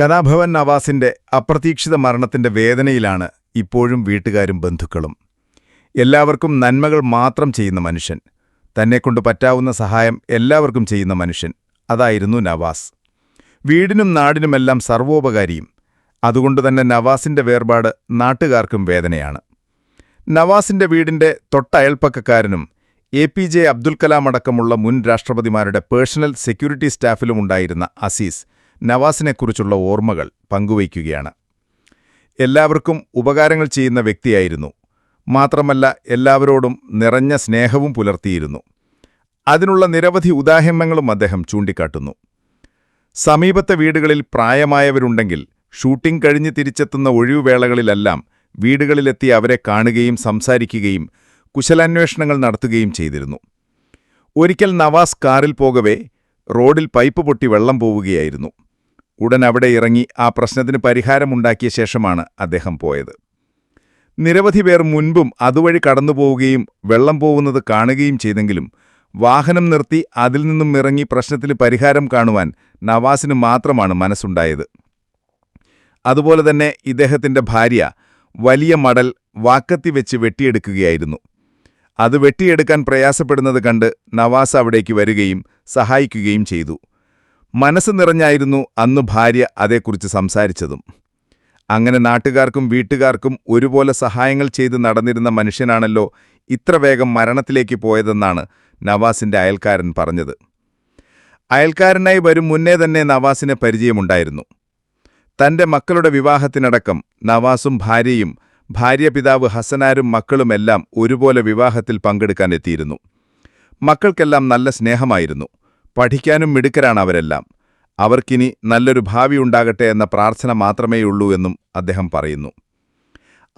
കലാഭവൻ നവാസിന്റെ അപ്രതീക്ഷിത മരണത്തിന്റെ വേദനയിലാണ് ഇപ്പോഴും വീട്ടുകാരും ബന്ധുക്കളും. എല്ലാവർക്കും നന്മകൾ മാത്രം ചെയ്യുന്ന മനുഷ്യൻ തന്നെക്കൊണ്ട് പറ്റാവുന്ന സഹായം എല്ലാവർക്കും ചെയ്യുന്ന മനുഷ്യൻ അതായിരുന്നു നവാസ്. വീടിനും നാടിനുമെല്ലാം സർവോപകാരിയും അതുകൊണ്ടുതന്നെ നവാസിന്റെ വേർപാട് നാട്ടുകാർക്കും വേദനയാണ്. നവാസിന്റെ വീടിന്റെ തൊട്ടയൽപ്പക്കക്കാരനും A P J Abdul Kalam അടക്കമുള്ള മുൻ രാഷ്ട്രപതിമാരുടെ പേഴ്സണൽ സെക്യൂരിറ്റി സ്റ്റാഫിലുമുണ്ടായിരുന്ന അസീസ് നവാസിനെക്കുറിച്ചുള്ള ഓർമ്മകൾ പങ്കുവയ്ക്കുകയാണ്. എല്ലാവർക്കും ഉപകാരങ്ങൾ ചെയ്യുന്ന വ്യക്തിയായിരുന്നു. മാത്രമല്ല എല്ലാവരോടും നിറഞ്ഞ സ്നേഹവും പുലർത്തിയിരുന്നു. അതിനുള്ള നിരവധി ഉദാഹരണങ്ങളും അദ്ദേഹം ചൂണ്ടിക്കാട്ടുന്നു. സമീപത്തെ വീടുകളിൽ പ്രായമായവരുണ്ടെങ്കിൽ ഷൂട്ടിംഗ് കഴിഞ്ഞ് തിരിച്ചെത്തുന്ന ഒഴിവുവേളകളിലെല്ലാം വീടുകളിലെത്തി അവരെ കാണുകയും സംസാരിക്കുകയും കുശലാന്വേഷണങ്ങൾ നടത്തുകയും ചെയ്തിരുന്നു. ഒരിക്കൽ നവാസ് കാറിൽ പോകവേ റോഡിൽ പൈപ്പ് പൊട്ടി വെള്ളം പോവുകയായിരുന്നു. ഉടൻ അവിടെ ഇറങ്ങി ആ പ്രശ്നത്തിന് പരിഹാരമുണ്ടാക്കിയ ശേഷമാണ് അദ്ദേഹം പോയത്. നിരവധി പേർ മുൻപും അതുവഴി കടന്നുപോവുകയും വെള്ളം പോകുന്നത് കാണുകയും ചെയ്തെങ്കിലും വാഹനം നിർത്തി അതിൽ നിന്നും ഇറങ്ങി പ്രശ്നത്തിന് പരിഹാരം കാണുവാൻ നവാസിന് മാത്രമാണ് മനസ്സുണ്ടായത്. അതുപോലെ തന്നെ ഇദ്ദേഹത്തിന്റെ ഭാര്യ വലിയ മടൽ വാക്കത്തി വെച്ച് വെട്ടിയെടുക്കുകയായിരുന്നു. അത് വെട്ടിയെടുക്കാൻ പ്രയാസപ്പെടുന്നത് കണ്ട് നവാസ് അവിടേക്ക് വരികയും സഹായിക്കുകയും ചെയ്തു. മനസ്സ് നിറഞ്ഞായിരുന്നു അന്ന് ഭാര്യ അതേക്കുറിച്ച് സംസാരിച്ചതും. അങ്ങനെ നാട്ടുകാർക്കും വീട്ടുകാർക്കും ഒരുപോലെ സഹായങ്ങൾ ചെയ്ത് നടന്നിരുന്ന മനുഷ്യനാണല്ലോ ഇത്ര വേഗം മരണത്തിലേക്ക് പോയതെന്നാണ് നവാസിന്റെ അയൽക്കാരൻ പറഞ്ഞത്. അയൽക്കാരനായി വരും മുന്നേ തന്നെ നവാസിനെ പരിചയമുണ്ടായിരുന്നു. തന്റെ മക്കളുടെ വിവാഹത്തിനടക്കം നവാസും ഭാര്യയും ഭാര്യപിതാവ് ഹസനാരും മക്കളുമെല്ലാം ഒരുപോലെ വിവാഹത്തിൽ പങ്കെടുക്കാനെത്തിയിരുന്നു. മക്കൾക്കെല്ലാം നല്ല സ്നേഹമായിരുന്നു. പഠിക്കാനും മിടുക്കരാണ് അവരെല്ലാം. അവർക്കിനി നല്ലൊരു ഭാവി ഉണ്ടാകട്ടെ എന്ന പ്രാർത്ഥന മാത്രമേയുള്ളൂ എന്നും അദ്ദേഹം പറയുന്നു.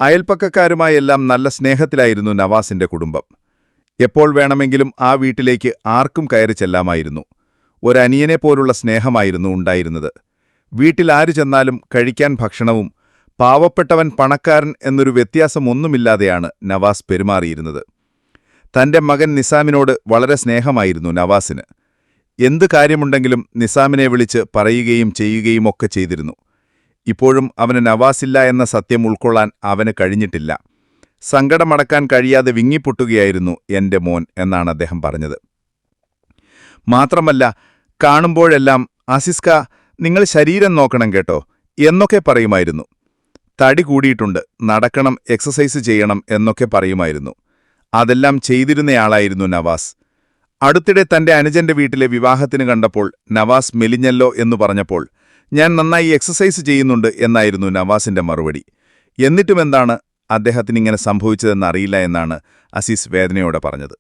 അയൽപ്പക്കക്കാരുമായെല്ലാം നല്ല സ്നേഹത്തിലായിരുന്നു നവാസിന്റെ കുടുംബം. എപ്പോൾ വേണമെങ്കിലും ആ വീട്ടിലേക്ക് ആർക്കും കയറി ചെല്ലാമായിരുന്നു. ഒരനിയനെപ്പോലുള്ള സ്നേഹമായിരുന്നു ഉണ്ടായിരുന്നത്. വീട്ടിൽ ആര് ചെന്നാലും കഴിക്കാൻ ഭക്ഷണവും പാവപ്പെട്ടവൻ പണക്കാരൻ എന്നൊരു വ്യത്യാസമൊന്നുമില്ലാതെയാണ് നവാസ് പെരുമാറിയിരുന്നത്. തന്റെ മകൻ നിസാമിനോട് വളരെ സ്നേഹമായിരുന്നു നവാസിന്. എന്ത് കാര്യമുണ്ടെങ്കിലും നിസാമിനെ വിളിച്ച് പറയുകയും ചെയ്യുകയും ഒക്കെ ചെയ്തിരുന്നു. ഇപ്പോഴും അവന് നവാസില്ല എന്ന സത്യം ഉൾക്കൊള്ളാൻ അവന് കഴിഞ്ഞിട്ടില്ല. സങ്കടമടക്കാൻ കഴിയാതെ വിങ്ങിപ്പൊട്ടുകയായിരുന്നു എന്റെ മോൻ എന്നാണ് അദ്ദേഹം പറഞ്ഞത്. മാത്രമല്ല കാണുമ്പോഴെല്ലാം ആസിസ്ക നിങ്ങൾ ശരീരം നോക്കണം കേട്ടോ എന്നൊക്കെ പറയുമായിരുന്നു. തടി കൂടിയിട്ടുണ്ട് നടക്കണം എക്സസൈസ് ചെയ്യണം എന്നൊക്കെ പറയുമായിരുന്നു. അതെല്ലാം ചെയ്തിരുന്നയാളായിരുന്നു നവാസ്. അടുത്തിടെ തന്റെ അനുജന്റെ വീട്ടിലെ വിവാഹത്തിന് കണ്ടപ്പോൾ നവാസ് മെലിഞ്ഞല്ലോ എന്നു പറഞ്ഞപ്പോൾ ഞാൻ നന്നായി എക്സസൈസ് ചെയ്യുന്നുണ്ട് എന്നായിരുന്നു നവാസിന്റെ മറുപടി. എന്നിട്ടുമെന്താണ് അദ്ദേഹത്തിനിങ്ങനെ സംഭവിച്ചതെന്നറിയില്ല എന്നാണ് അസീസ് വേദനയോടെ പറഞ്ഞത്.